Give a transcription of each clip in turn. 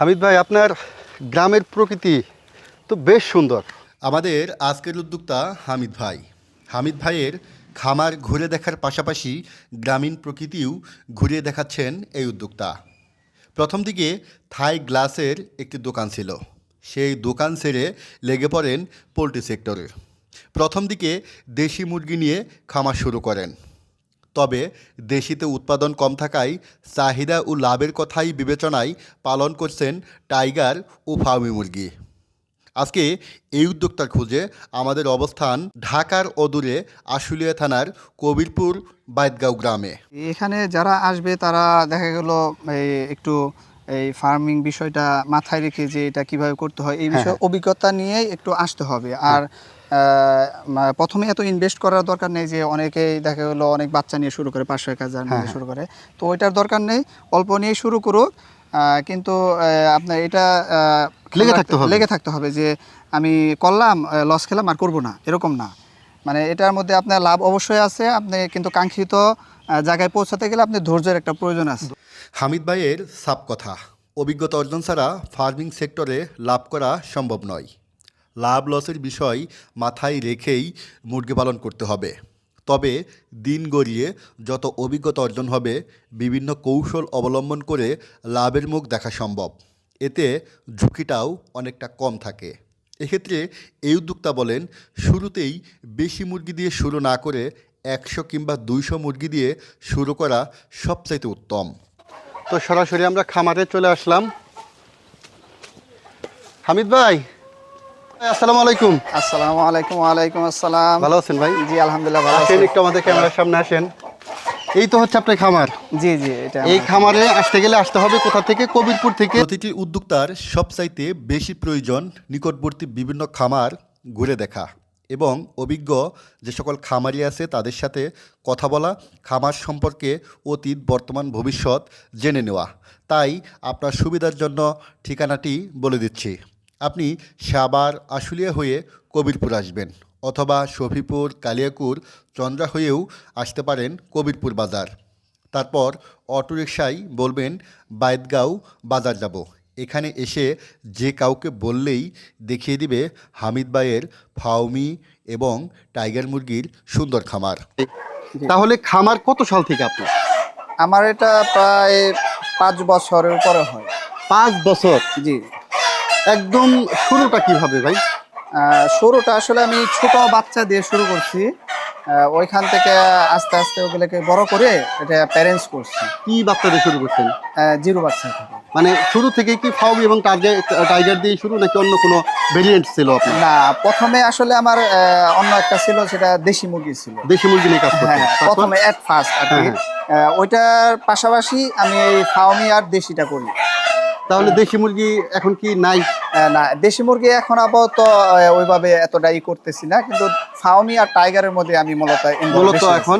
হামিদ ভাই, আপনার গ্রামের প্রকৃতি তো বেশ সুন্দর। আমাদের আজকের উদ্যোক্তা হামিদ ভাই। হামিদ ভাইয়ের খামার ঘুরে দেখার পাশাপাশি গ্রামীণ প্রকৃতিও ঘুরিয়ে দেখাচ্ছেন এই উদ্যোক্তা। প্রথম দিকে থাই গ্লাসের একটি দোকান ছিল। সেই দোকান ছেড়ে লেগে পড়েন পোলট্রি সেক্টরে। প্রথম দিকে দেশি মুরগি নিয়ে খামার শুরু করেন। তবে দেশিতে উৎপাদন কম থাকায় চাহিদা ও লাভের কথাই বিবেচনায় পালন করছেন টাইগার ও ফার্মি মুরগি। আজকে এই উদ্যোক্তার খোঁজে আমাদের অবস্থান ঢাকার অদূরে আশুলিয়া থানার কবিরপুর বাইদগাঁও গ্রামে। এখানে যারা আসবে তারা দেখা গেল একটু এই ফার্মিং বিষয়টা মাথায় রেখে যে এটা কীভাবে করতে হয় এই বিষয়ে অভিজ্ঞতা নিয়েই একটু আসতে হবে। আর মা- প্রথমে এত ইনভেস্ট করার দরকার নেই যে অনেকেই দেখা গেলো অনেক বাচ্চা নিয়ে শুরু করে পাঁচশো এক হাজার নিয়ে শুরু করে। তো ওইটার দরকার নেই অল্প নিয়ে শুরু করুক। আহ, কিন্তু আহ, আপনার এটা আহ, লেগে থাকতে হবে। লেগে থাকতে হবে যে আমি করলাম লস খেলাম আর করব না এরকম না। মানে এটার মধ্যে আপনার লাভ অবশ্যই আছে আপনি কিন্তু কাঙ্ক্ষিত জায়গায় পৌঁছাতে গেলে আপনি ধৈর্যের একটা প্রয়োজন আছে। হামিদ ভাইয়ের সাপ কথা অভিজ্ঞতা অর্জন ছাড়া ফার্মিং সেক্টরে লাভ করা সম্ভব নয়। লাভ লসের বিষয় মাথায় রেখেই মুরগি পালন করতে হবে। তবে দিন গড়িয়ে যত অভিজ্ঞতা অর্জন হবে, বিভিন্ন কৌশল অবলম্বন করে লাভের মুখ দেখা সম্ভব। এতে ঝুঁকিটাও অনেকটা কম থাকে। এক্ষেত্রে এই উদ্যোক্তা বলেন, শুরুতেই বেশি মুরগি দিয়ে শুরু না করে একশো কিংবা দুইশো মুরগি দিয়ে শুরু করা সবচাইতে উত্তম। তো সরাসরি আমরা খামারে চলে আসলাম। হামিদ ভাই আসসালামু আলাইকুম। আসসালামু আলাইকুম ওয়ালাইকুম আসসালাম। ভালো আছেন ভাই? জি আলহামদুলিল্লাহ ভালো একটু আমাদের ক্যামেরার সামনে আসেন। এই তো হচ্ছে আপনার খামার। জি জি এটা এই খামারে আসতে গেলে আসতে হবে কোথা থেকে? কবিরপুর থেকে। প্রতিটি উদ্যোক্তার সবচাইতে বেশি প্রয়োজন নিকটবর্তী বিভিন্ন খামার ঘুরে দেখা এবং অভিজ্ঞ যে সকল খামারি আছে তাদের সাথে কথা বলা খামার সম্পর্কে অতীত বর্তমান ভবিষ্যৎ জেনে নেওয়া। তাই আপনার সুবিধার জন্য ঠিকানাটি বলে দিচ্ছি। আপনি সাবার আশুলিয়া হয়ে কবিরপুর আসবেন অথবা শফিপুর কালিয়াকুর চন্দ্রা হয়েও আসতে পারেন কবিরপুর বাজার। তারপর অটোরিকশায় বলবেন বাইদগাঁও বাজার যাব। এখানে এসে যে কাউকে বললেই দেখিয়ে দিবে হামিদ ভাইয়ের ফাউমি এবং টাইগার মুরগির সুন্দর খামার। তাহলে খামার কত সাল থেকে আপনার? আমার এটা প্রায় পাঁচ বছরের উপরে হয়। পাঁচ বছর? জি। একদম শুরুটা কীভাবে ভাই? শুরুটা আসলে আমি ছোট বাচ্চা দিয়ে শুরু করছি। ওইখান থেকে আস্তে আস্তে ওগুলোকে বড় করে এটা প্যারেন্টস করছি। কি বাচ্চা দিয়ে শুরু করছেন? জিরো বাচ্চা মানে শুরু থেকে কি ফাউমি এবং টার্গেট টাইগার দিয়ে শুরু নাকি অন্য কোনো ভেরিয়েন্ট ছিল আপনার? না প্রথমে আসলে আমার অন্য একটা ছিল সেটা দেশি মুরগি ছিল। দেশি মুরগি নিয়ে কাজ করতেন। হ্যাঁ প্রথমে অ্যাট ফার্স্ট আর কি। হ্যাঁ, ওইটার পাশাপাশি আমি এই ফাউমি আর দেশিটা করি। তাহলে দেশি মুরগি এখন কি নাই? না দেশি মুরগি এখন আপাতত ওইভাবে এতটা ই করতেছি না কিন্তু ফাউমি আর টাইগারের মধ্যে আমি মূলত মূলত এখন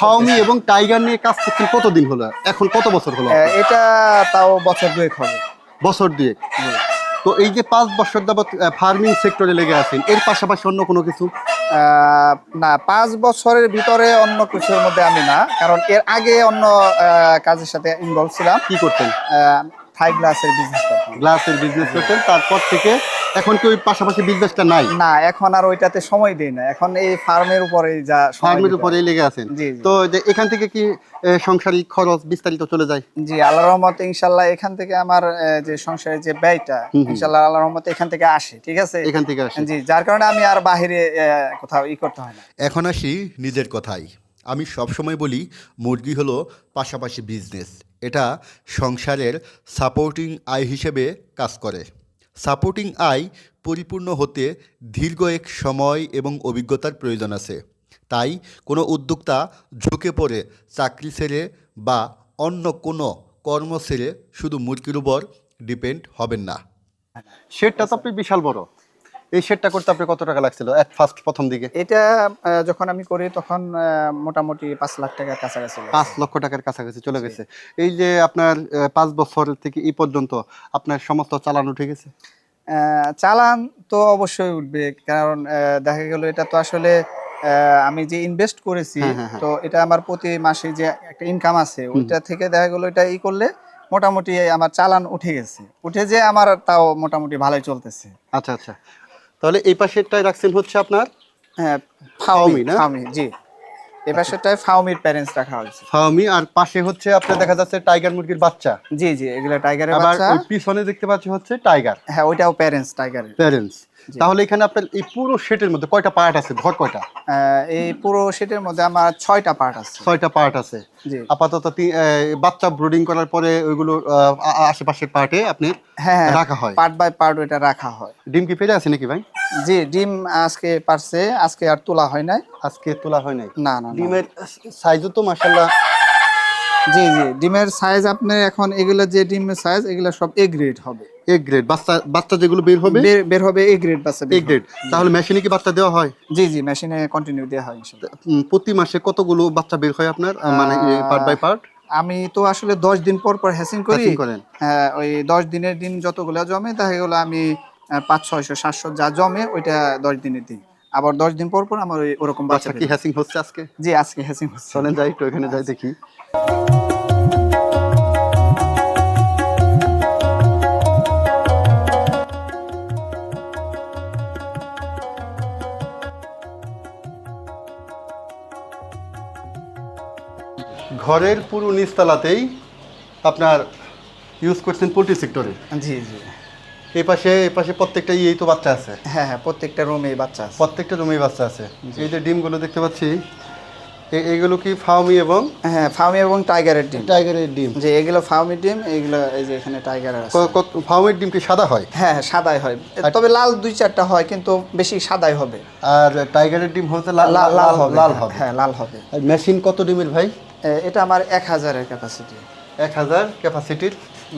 ফাউমি এবং টাইগার নিয়ে কাজ করছেন কতদিন হলো? এখন কত বছর হলো? এটা তাও বছর দুয়েক হবে। বছর দিয়ে জি। তো এই যে পাঁচ বছর যাবত ফার্মিং সেক্টরে লেগে আছেন এর পাশাপাশি অন্য কোনো কিছু? আহ, না পাঁচ বছরের ভিতরে অন্য কিছুর মধ্যে আমি না কারণ এর আগে অন্য কাজের সাথে ইনভলভ ছিলাম। কি করতেন? থাই গ্লাসের বিজনেস গ্লাসের বিজনেস করতেন তারপর থেকে এখন কি ওই পাশাপাশি বিজনেসটা নাই? না এখন আর ওইটাতে সময় দেই না। এখন এই ফার্মের উপরে যা ফার্মের উপরেই লেগে আছেন। তো যে এখান থেকে কি সংসারিক খরচ বিস্তারিত চলে যায়? জি আল্লাহ রহমতে ইনশাল্লাহ এখান থেকে আমার যে সংসারের যে ব্যয়টা। ইনশাল্লাহ আল্লাহ রহমতে এখান থেকে আসে ঠিক আছে? এখান থেকে আসে। জি যার কারণে আমি আর বাহিরে কোথাও ই করতে হয় না। এখন আসি নিজের কথাই আমি সবসময় বলি, মুরগি হলো পাশাপাশি বিজনেস এটা সংসারের সাপোর্টিং আয় হিসেবে কাজ করে। সাপোর্টিং আয় পরিপূর্ণ হতে দীর্ঘ এক সময় এবং অভিজ্ঞতার প্রয়োজন আছে। তাই কোনো উদ্যোক্তা ঝুঁকে পড়ে চাকরি ছেড়ে বা অন্য কোনো কর্ম ছেড়ে শুধু মুরগির উপর ডিপেন্ড হবেন না। শেডটা তো আপনি বিশাল বড়। এই শেডটা করতে আপনি কত টাকা লাগছিল এক ফার্স্ট প্রথম দিকে? এটা যখন আমি করি তখন মোটামুটি পাঁচ লাখ টাকার কাছাকাছি। পাঁচ লক্ষ টাকার কাছাকাছি চলে গেছে। এই যে আপনার পাঁচ বছর থেকে এই পর্যন্ত আপনার সমস্ত চালান উঠে গেছে? চালান তো অবশ্যই উঠবে কারণ দেখা গেল এটা তো আসলে আমি যে ইনভেস্ট করেছি হ্যাঁ, হ্যাঁ, হ্যাঁ। তো এটা আমার প্রতি মাসে যে একটা ইনকাম আছে ওইটা থেকে দেখা গেল এটা ই করলে মোটামুটি আমার চালান উঠে গেছে। উঠে যে আমার তাও মোটামুটি ভালোই চলতেছে। আচ্ছা আচ্ছা। তাহলে এই পাশেরটাই রাখছেন হচ্ছে আপনার? হ্যাঁ না? ফাউমি জি। পাশেরটায় প্যারেন্টস রাখা হয়েছে। আর পাশে হচ্ছে আপনার দেখা যাচ্ছে টাইগার মুরগির বাচ্চা। জি জি এগুলা টাইগারের বাচ্চা। পিছনে দেখতে পাচ্ছি হচ্ছে টাইগার হ্যাঁ ওইটাও প্যারেন্টস টাইগারের প্যারেন্টস তাহলে এখানে আপনার এই পুরো সেটের মধ্যে কয়টা পার্ট আছে? ঘর কয়টা? এই পুরো সেটের মধ্যে আমার ছয়টা পার্ট আছে। ছয়টা পার্ট আছে। আপাতত বাচ্চা ব্রুডিং করার পরে ওইগুলো আশেপাশের পার্টে আপনি হ্যাঁ রাখা হয়। পার্ট বাই পার্ট ওইটা রাখা হয়। ডিম কি পেরে আছে নাকি ভাই? জি ডিম আজকে পারছে আজকে আর তোলা হয় নাই। আজকে তোলা হয় নাই। না না না। ডিমের সাইজও তো মাসাল্লাহ জি জি। ডিমের সাইজ আপনি এখন এগুলো যে ডিমের সাইজ এগুলো সব এ গ্রেড হবে। এ গ্রেড বাচ্চা বাচ্চা যেগুলো বের হবে? বের- হবে এ গ্রেড বাচ্চা এ গ্রেড তাহলে মেশিনে কি বাচ্চা দেওয়া হয়? জি জি মেশিনে কন্টিনিউ দেওয়া হয় প্রতি মাসে কতগুলো বাচ্চা বের হয় আপনার? মানে পার্ট বাই পার্ট আমি তো আসলে দশ দিন পর পর হ্যাসিং করি। হ্যাঁ ওই দশ দিনের দিন যতগুলো জমে গেলো আমি পাঁচ ছয়শো সাতশো যা জমে ওইটা দশ দিনের দিন। আবার দশ দিন পর পর আমার ওই ওরকম বাচ্চা কি হয়। হ্যাসিং হচ্ছে আজকে? জি আজকে হ্যাসিং হচ্ছে। চলেন যাই একটু এখানে যাই দেখি। ঘরের পুরো নিচতলাতেই আপনার ইউজ করছেন পোলট্রি সেক্টরে জি জি। এই পাশে এই পাশে প্রত্যেকটা ইয়েই তো বাচ্চা আছে? হ্যাঁ হ্যাঁ প্রত্যেকটা রুমে বাচ্চা আছে। প্রত্যেকটা রুমেই বাচ্চা আছে। এই যে ডিমগুলো দেখতে পাচ্ছি এইগুলো কি ফার্মি এবং? হ্যাঁ ফার্মি এবং টাইগারের ডিম। টাইগারের ডিম। যে এগুলো ফার্মি ডিম এগুলো এই যে এখানে টাইগারের আছে। ফার্মের ডিম কি সাদা হয়? হ্যাঁ হ্যাঁ সাদাই হয়। তবে লাল দুই চারটা হয় কিন্তু বেশি সাদাই হবে। আর টাইগারের ডিম হচ্ছে লাল লাল হবে। লাল হবে। হ্যাঁ লাল হবে। আর মেশিন কত ডিমের ভাই? এটা আমার এক হাজারের ক্যাপাসিটি এক হাজার ক্যাপাসিটির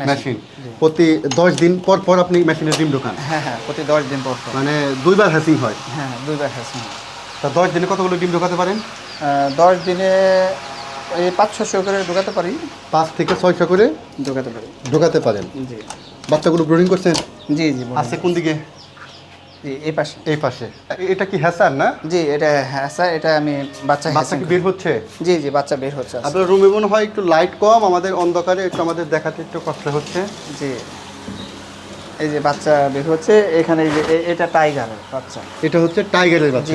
মেশিন প্রতি দশ দিন পর পর আপনি মেশিনের ডিম ঢোকান। হ্যাঁ হ্যাঁ প্রতি দশ দিন পর পর। মানে দুইবার হ্যাসিং হয়। হ্যাঁ হ্যাঁ দুইবার হ্যাসিং হয়। তা দশ দিনে কতগুলো ডিম ঢোকাতে পারেন? দশ দিনে এই পাঁচ ছশো করে ঢোকাতে পারি। পাঁচ থেকে ছয়শো করে ঢোকাতে পারি। ঢোকাতে পারেন। জি। বাচ্চাগুলো ব্রুডিং করছেন জি জি। আছে কোন দিকে? জি এই পাশে। এই পাশে। এটা কি হ্যাসার না? জি এটা হ্যাঁ স্যার এটা আমি বাচ্চা বাচ্চা কি বের হচ্ছে? জি জি বাচ্চা বের হচ্ছে আপনার রুমে মনে হয় একটু লাইট কম আমাদের অন্ধকারে একটু আমাদের দেখাতে একটু কষ্ট হচ্ছে। জি। এই যে বাচ্চা বের হচ্ছে এখানে এটা টাইগারের বাচ্চা। এটা হচ্ছে টাইগারের বাচ্চা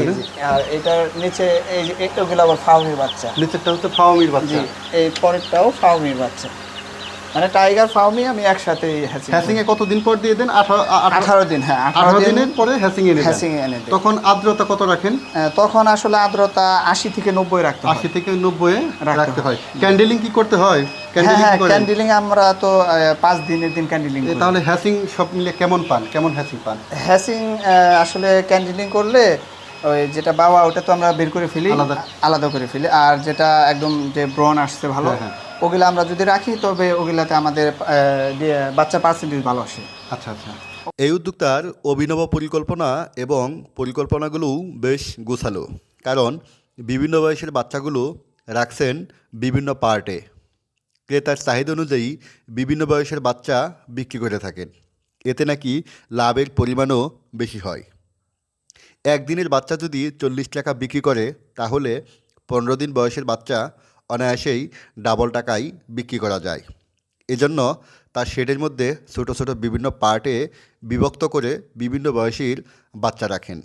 আর এটার নিচে এই যে এগুলো আবার ফাউমির বাচ্চা। নিচেরটা হচ্ছে ফাওমির বাচ্চা। এই পরেরটাও ফাউমির বাচ্চা। মানে টাইগার ফাউমি আমি একসাথে হ্যাচিং হ্যাসিং এ কতদিন পর দিয়ে দেন? আঠারো আ- আঠারো- আঠারো দিন হ্যাঁ আঠারো দিনের পরে হ্যাসিং এনে দেন। হ্যাচিং এনে তখন আর্দ্রতা কত রাখেন? তখন আসলে আর্দ্রতা আশি থেকে নব্বই রাখতে হয়। আশি থেকে নব্বই রাখতে রাখতে হয়। ক্যান্ডেলিং কি করতে হয়? ক্যান্ডেলিং হ্যাঁ কি করেন? ক্যান্ডিলিং আমরা তো আহ, পাঁচ দিনের দিন ক্যান্ডেলিং এ, তাহলে হ্যাসিং সব মিলে কেমন পান? কেমন হ্যাসিং পান? হ্যাসিং আসলে ক্যান্ডেলিং করলে ওই যেটা বাবা ওটা তো আমরা বের করে ফেলি। আলাদা। আলাদা করে ফেলি। আর যেটা একদম যে ব্রন আসছে ভালো হ্যাঁ, হ্যাঁ। ওগুলা আমরা যদি রাখি, তবে ওগুলাতে আমাদের বাচ্চা পার্সেন্টেজ ভালো আসে। আচ্ছা আচ্ছা। এই উদ্যোক্তার অভিনব পরিকল্পনা এবং পরিকল্পনাগুলোও বেশ গোছালো। কারণ বিভিন্ন বয়সের বাচ্চাগুলো রাখছেন বিভিন্ন পার্টে। ক্রেতার চাহিদা অনুযায়ী বিভিন্ন বয়সের বাচ্চা বিক্রি করে থাকেন। এতে নাকি লাভের পরিমাণও বেশি হয়। একদিনের বাচ্চা যদি চল্লিশ টাকা বিক্রি করে, তাহলে পনেরো দিন বয়সের বাচ্চা অনায়াসেই ডাবল টাকায় বিক্রি করা যায়। এজন্য তার শেডের মধ্যে ছোট ছোট বিভিন্ন পার্টে বিভক্ত করে বিভিন্ন বয়সীর বাচ্চা রাখেন।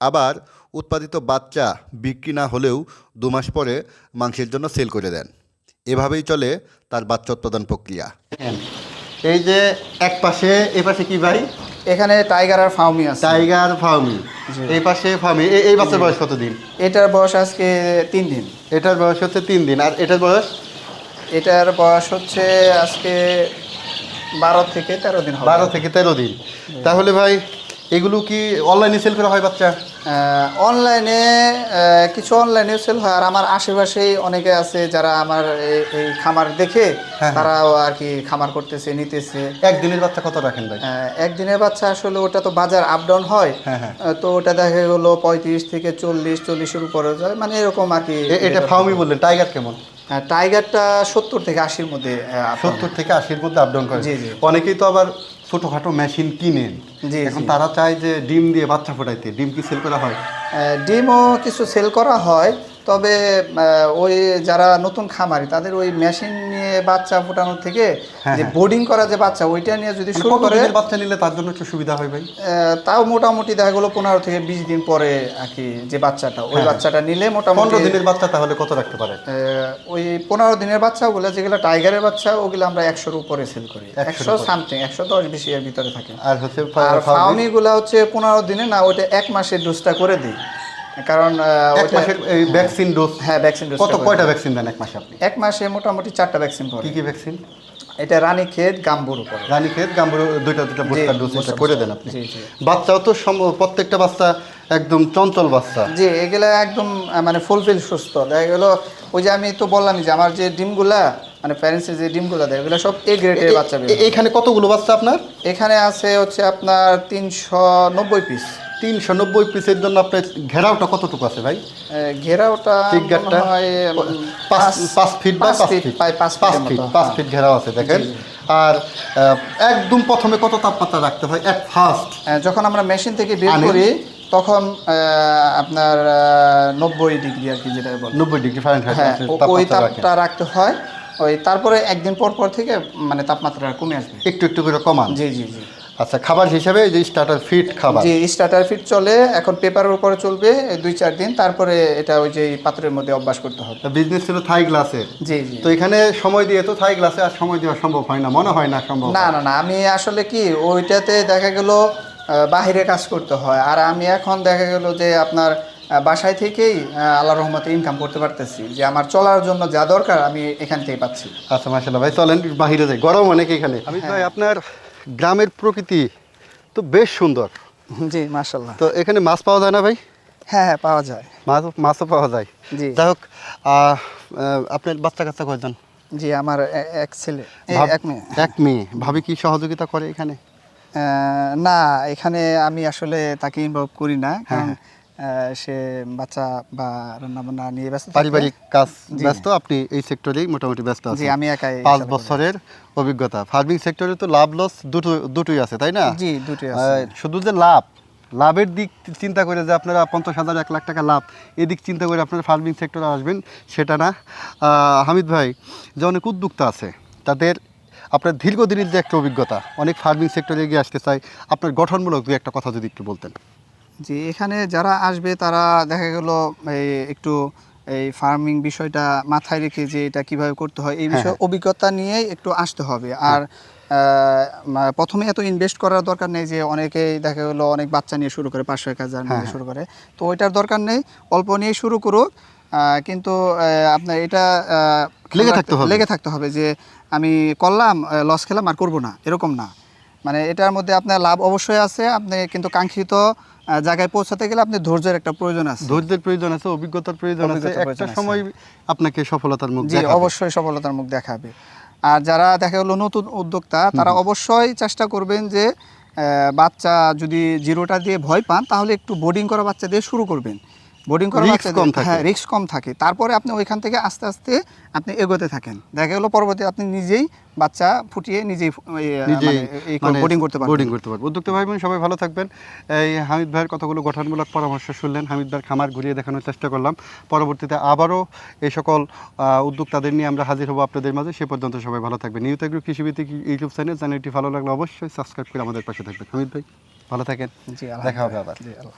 আবার উৎপাদিত বাচ্চা বিক্রি না হলেও দু মাস পরে মাংসের জন্য সেল করে দেন। এভাবেই চলে তার বাচ্চা উৎপাদন প্রক্রিয়া। এই যে এক পাশে এই পাশে কি ভাই? এখানে টাইগার আর ফাউমি আছে। টাইগার ফাউমি। এই পাশে ফাউমি। এই বাচ্চার বয়স কত দিন এটার বয়স আজকে তিন দিন। এটার বয়স হচ্ছে তিন দিন। আর এটার বয়স? এটার বয়স হচ্ছে আজকে বারো থেকে তেরো দিন বারো থেকে তেরো দিন। তাহলে ভাই এগুলো কি অনলাইনে সেল করা হয় বাচ্চা? অনলাইনে কিছু অনলাইনে সেল হয়। আর আমার আশেপাশেই অনেকে আছে যারা আমার এই- খামার দেখে হ্যাঁ। তারাও আর কি খামার করতেছে নিতেছে। একদিনের বাচ্চা কত রাখেন ভাই? একদিনের বাচ্চা আসলে ওটা তো বাজার আপ ডাউন হয়। হ্যাঁ, হ্যাঁ। তো ওটা দেখা গেলো পঁয়ত্রিশ থেকে চল্লিশ চল্লিশের উপরে যায়। মানে এরকম আর কি এটা ফার্মি বললেন টাইগার কেমন? হ্যাঁ, টাইগারটা সত্তর থেকে আশির মধ্যে। সত্তর থেকে আশির মধ্যে আপডাউন করে। অনেকেই তো আবার ছোটোখাটো মেশিন কিনেন। যে এখন তারা চায় যে ডিম দিয়ে বাচ্চা ফোটাইতে। ডিম কি সেল করা হয়? ডিমও কিছু সেল করা হয় তবে ওই যারা নতুন খামারি তাদের ওই মেশিন নিয়ে বাচ্চা ফোটানোর থেকে যে বোর্ডিং করা যে বাচ্চা ওইটা নিয়ে যদি শুরু করে বাচ্চা নিলে তার জন্য একটু সুবিধা হয় ভাই? তাও মোটামুটি দেখা গেলো পনেরো থেকে বিশ দিন পরে আর কি যে বাচ্চাটা ওই বাচ্চাটা নিলে মোটামুটি পনেরো দিনের বাচ্চা তাহলে কত রাখতে পারে? ওই পনেরো দিনের বাচ্চাগুলো যেগুলো টাইগারের বাচ্চা ওগুলো আমরা একশোর উপরে সেল করি। একশো সামথিং একশো দশ বেশি এর ভিতরে থাকে। আর হচ্ছে আর ফার্মি ফাউমি গুলা হচ্ছে পনেরো দিনে না ওইটা এক মাসের ডোজটা করে দিই। কারণ এক মাসের এই ভ্যাকসিন ডোজ হ্যাঁ ভ্যাকসিন ডোজ কত কয়টা ভ্যাকসিন দেন এক মাসে আপনি? এক মাসে মোটামুটি চারটা ভ্যাকসিন পড়ে কি কি ভ্যাকসিন এটা রানী খেত গাম্বুর উপরে। রানী খেত গাম্বুর দুইটা দুইটা বুস্টার ডোজ এটা করে দেন আপনি। বাচ্চাও তো প্রত্যেকটা বাচ্চা একদম চঞ্চল বাচ্চা। জি এগুলা একদম মানে ফুলফিল সুস্থ। দেখা গেল ওই যে আমি তো বললামই যে আমার যে ডিমগুলা মানে প্যারেন্টসের যে ডিমগুলা দেয় ওগুলো সব এ গ্রেডের বাচ্চা বের এ- কতগুলো বাচ্চা আপনার? এখানে আছে হচ্ছে আপনার তিনশো নব্বই পিস তিনশো নব্বই পিসের জন্য আপনার ঘেরাওটা কতটুকু আছে ভাই? ঘেরাওটা পাঁচ ফিট বাই পাঁচ ফিট পাঁচ ফিট পাঁচ। ফিট ঘেরাও আছে দেখেন। আর একদম প্রথমে কত তাপমাত্রা রাখতে হয়? এক ফার্স্ট যখন আমরা মেশিন থেকে বের করি তখন আপনার নব্বই ডিগ্রি আর কি যেটা বলে। নব্বই ডিগ্রি ফারেনহাইট হ্যাঁ ওই তাপটা রাখতে হয়। ওই তারপরে একদিন পর পর থেকে মানে তাপমাত্রা কমে আসবে। একটু একটু করে কমান। জি জি জি। আচ্ছা খাবার হিসাবে এই যে স্টার্টার ফিট খাবার। যে স্টার্টার ফিট চলে এখন পেপারের উপরে চলবে দুই চার দিন তারপরে এটা ওই যে পাত্রের মধ্যে অভ্যাস করতে হবে। বিজনেস ছিল থাই গ্লাসের জি জি। তো এখানে সময় দিয়ে তো থাই গ্লাসে আর সময় দেওয়া সম্ভব হয় না মনে হয় না সম্ভব না না না আমি আসলে কি ওইটাতে দেখা গেল বাহিরে কাজ করতে হয় আর আমি এখন দেখা গেল যে আপনার বাসায় থেকেই আহ, আল্লাহ রহমতে ইনকাম করতে পারতেছি যে আমার চলার জন্য যা দরকার আমি এখান থেকে পাচ্ছি। আচ্ছা মাসাল্লাহ ভাই চলেন বাহিরে যাই গরম অনেক এখানে। আমি ভাই আপনার গ্রামের প্রকৃতি তো বেশ সুন্দর। জি মাসাল্লাহ তো এখানে মাছ পাওয়া যায় না ভাই? হ্যাঁ হ্যাঁ পাওয়া যায়। মাছ মাছও পাওয়া যায়। জি। যাই হোক আপনার বাচ্চা কাচ্চা কয়জন? জি আমার এক ছেলে এক মেয়ে। এক মেয়ে। ভাবি কি সহযোগিতা করে এখানে? না এখানে আমি আসলে তাকে ইনভলভ করি না। হ্যাঁ, কারণ আহ, সে বাচ্চা বা রান্না বান্না নিয়ে ব্যস্ত পারিবারিক কাজ ব্যস্ত আপনি এই সেক্টরেই মোটামুটি ব্যস্ত জি আছেন। আমি একাই পাঁচ বছরের অভিজ্ঞতা। ফার্মিং সেক্টরে তো লাভ লস দুটো দুটোই আছে তাই না? জি দুটি আছে। শুধু যে লাভ লাভের দিক চিন্তা করে যে আপনারা পঞ্চাশ হাজার এক লাখ টাকা লাভ এদিক চিন্তা করে আপনারা ফার্মিং সেক্টরে আসবেন সেটা না। আহ, হামিদ ভাই যে অনেক উদ্যোক্তা আছে তাদের আপনার দীর্ঘদিনের যে একটা অভিজ্ঞতা অনেক ফার্মিং সেক্টরে এগিয়ে আসতে চাই আপনার গঠনমূলক দু একটা কথা যদি একটু বলতেন। জি এখানে যারা আসবে তারা দেখা গেল একটু এই ফার্মিং বিষয়টা মাথায় রেখে যে এটা কীভাবে করতে হয় এই বিষয়ে অভিজ্ঞতা নিয়েই একটু আসতে হবে। আর প্রথমে এত ইনভেস্ট করার দরকার নেই যে অনেকেই দেখা গেলো অনেক বাচ্চা নিয়ে শুরু করে পাঁচশো এক হাজার নিয়ে শুরু করে। তো ওইটার দরকার নেই অল্প নিয়ে শুরু করুক। কিন্তু আপনার এটা লেগে থাকতে হবে। লেগে থাকতে হবে যে আমি করলাম লস খেলাম আর করব না এরকম না। মানে এটার মধ্যে আপনার লাভ অবশ্যই আছে আপনি কিন্তু কাঙ্ক্ষিত জায়গায় পৌঁছাতে গেলে আপনি ধৈর্যের একটা প্রয়োজন আছে। ধৈর্যের প্রয়োজন আছে অভিজ্ঞতার প্রয়োজন আছে। একটা সময় আপনাকে সফলতার মুখ জি। অবশ্যই সফলতার মুখ দেখাবে। আর যারা দেখা গেলো নতুন উদ্যোক্তা তারা অবশ্যই চেষ্টা করবেন যে আহ, বাচ্চা যদি জিরোটা দিয়ে ভয় পান তাহলে একটু বোর্ডিং করা বাচ্চা দিয়ে শুরু করবেন। বোর্ডিং করা Risk বাচ্চা কম থাকে। হ্যাঁ রিস্ক কম থাকে। তারপরে আপনি ওইখান থেকে আস্তে আস্তে আপনি এগোতে থাকেন। দেখা গেলো পরবর্তী আপনি নিজেই বাচ্চা ফুটিয়ে নিজেই নিজেই মানে বোর্ডিং করতে পারবেন। বোর্ডিং করতে পারবেন। উদ্যোক্তা ভাই বোন সবাই ভালো থাকবেন। এই হামিদ ভাইয়ের কতগুলো গঠনমূলক পরামর্শ শুনলেন হামিদ ভাইয়ের খামার ঘুরিয়ে দেখানোর চেষ্টা করলাম। পরবর্তীতে আবারও এই সকল আহ, উদ্যোক্তাদের নিয়ে আমরা হাজির হব আপনাদের মাঝে। সে পর্যন্ত সবাই ভালো থাকবেন। নিউজ এগ্রো কৃষিভিত্তিক ইউটিউব চ্যানেল চ্যানেলটি ভালো লাগলে অবশ্যই সাবস্ক্রাইব করে আমাদের পাশে থাকবেন। হামিদ ভাই ভালো থাকেন। জি দেখা হবে আবার। জি আল্লাহ